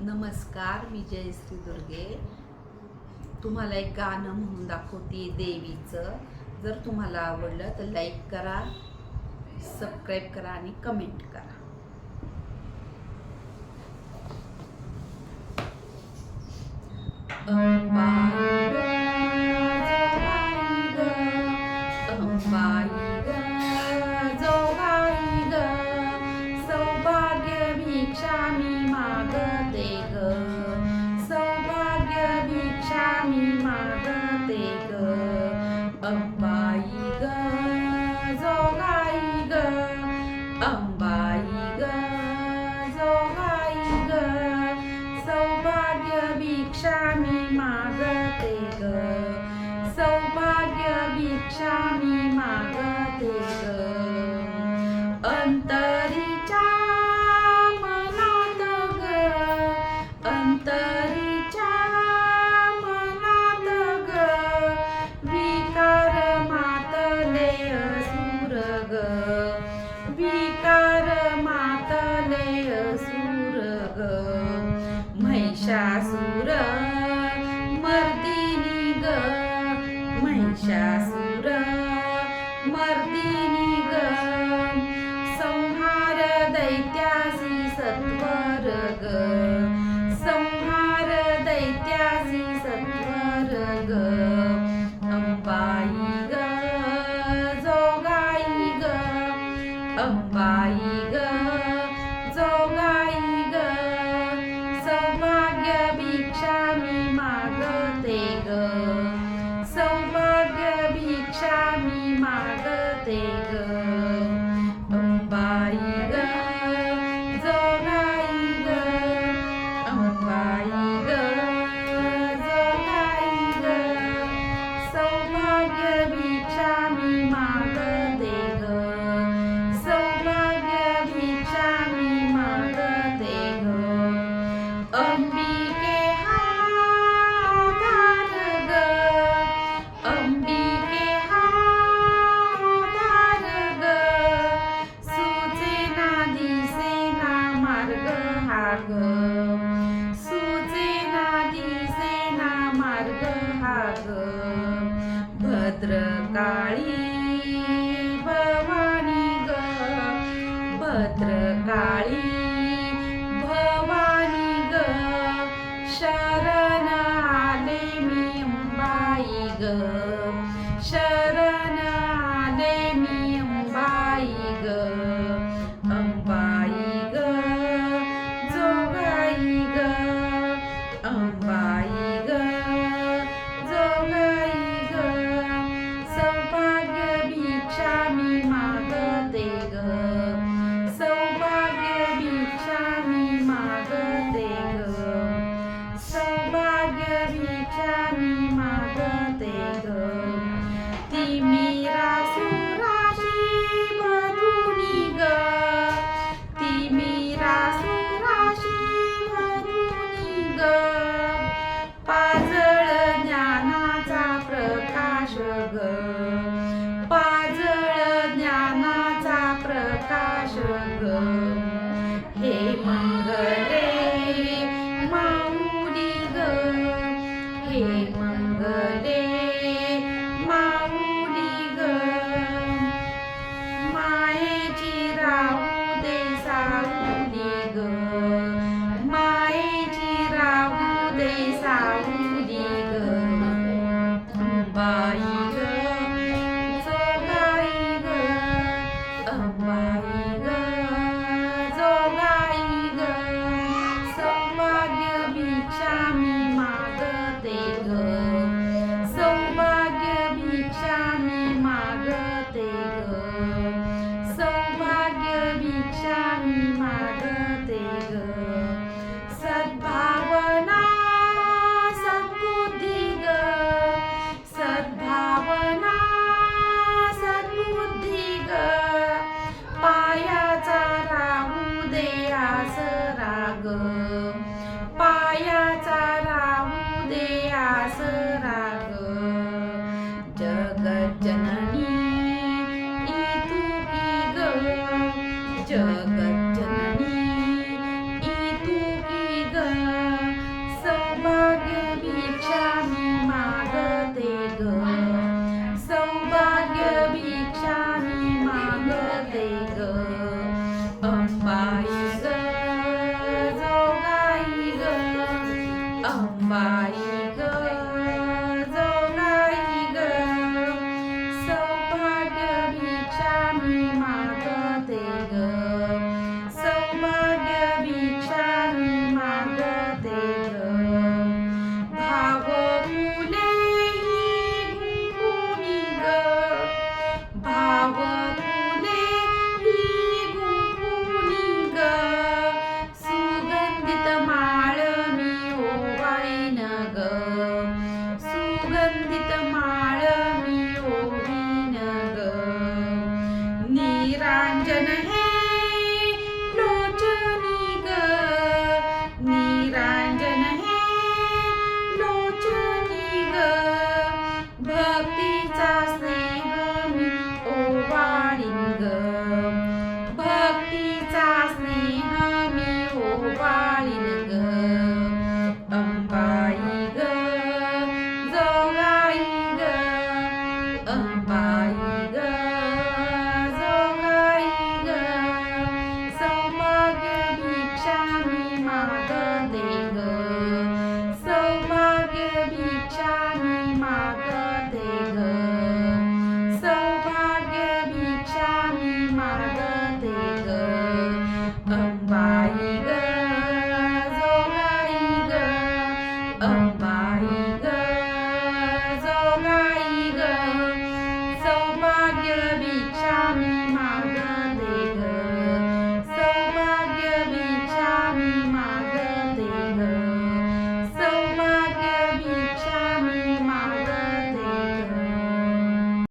नमस्कार मी जयश्री दुर्गे. तुम्हाला एक गाणं म्हणून दाखवते देवीचं. जर तुम्हाला आवडलं तर लाईक करा सबस्क्राईब करा आणि कमेंट करा. मार्ग सुचे ना दिसे ना मार्ग हा भद्रकाळी भवानी ग भद्रकाळी भवानी ग शरण आले मी अंबाई ग शरण आले मी. good. Yeah. ग सुगंधित माळ मी ओवीन ग निरांजन हे लोचनी ग निरांजन हे लोचनी ग भक्तीचा स्नेह मी ओवाळी ग भक्तीचा स्नेह मी ओवाळी ग